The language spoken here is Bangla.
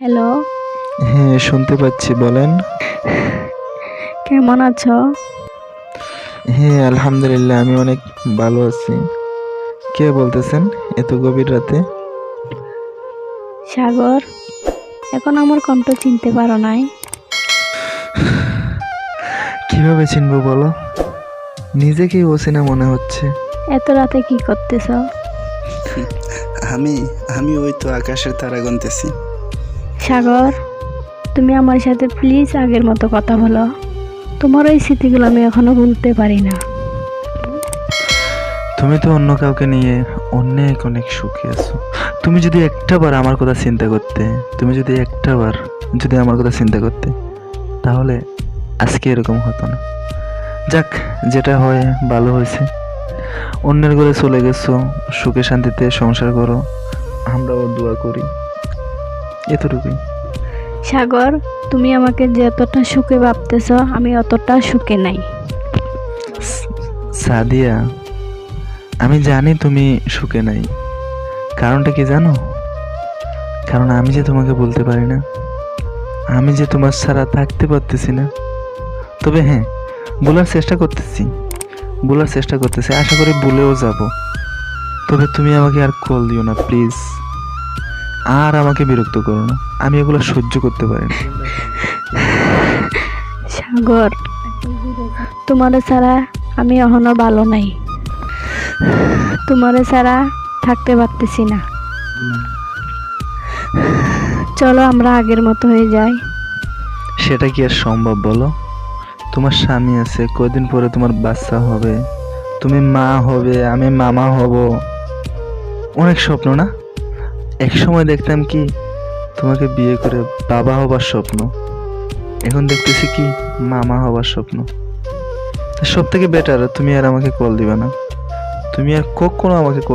হ্যালো হ্যাঁ শুনতে পাচ্ছি বলেন। কেমন আছো? হ্যাঁ আলহামদুলিল্লাহ আমি অনেক ভালো আছি। কে বলতেছেন এত গভীর রাতে? সাগর এখন আমার কণ্ঠ চিনতে পারো নাই। কীভাবে চিনবো বলো? নিজেকেই অচেনা মনে হচ্ছে। এত রাতে কি করতেছ? আমি আমি ওই তো আকাশের তারা গুনতেছি। সাগর তুমি আমার সাথে প্লিজ আগের মতো কথা বলো। তোমার ওই স্মৃতিগুলো আমি এখনও ভুলতে পারি না। তুমি তো অন্য কাউকে নিয়ে অনেক অনেক সুখে আছো। তুমি যদি একটাবার আমার কথা চিন্তা করতে তুমি যদি একটাবার যদি আমার কথা চিন্তা করতে তাহলে আজকে এরকম হতো না। যাক যেটা হয় ভালো হয়েছে। অন্যের ঘরে চলে গেছো সুখে শান্তিতে সংসার করো আমরাও দোয়া করি। এতটুকুই। সাগর তুমি আমাকে যতটা সুখে ভাবতেছ আমি অতটা সুখে নাই। সাদিয়া আমি জানি তুমি সুখে নাই। কারণটা কি জানো? কারণ আমি যে তোমাকে বলতে পারি না আমি যে তোমার ছাড়া থাকতে পারতেছি না। তবে হ্যাঁ বলার চেষ্টা করতেছি। বলার চেষ্টা করতেছি আশা করি বলেও যাব। তবে তুমি আমাকে আর কল দিও না প্লিজ। আর আমাকে বিরক্ত করো না আমি এগুলো সহ্য করতে পারি না। সাগর তোমার ছাড়া আমি এখনও ভালো নাই। তোমার ছাড়া থাকতে পারতেছি না। চলো আমরা আগের মতো হয়ে যাই। সেটা কি আর সম্ভব বলো? তোমার স্বামী আছে কদিন পরে তোমার বাচ্চা হবে? তুমি মা হবে, আমি মামা হব। অনেক স্বপ্ন না? এক সময় দেখতাম কি, তোমাকে বিয়ে করে বাবা হবার স্বপ্ন। এখন দেখতেছি কি, মামা হবার স্বপ্ন। সব থেকে বেটার তুমি আর আমাকে কল দিবে না। তুমি আর কখনো আমাকে কল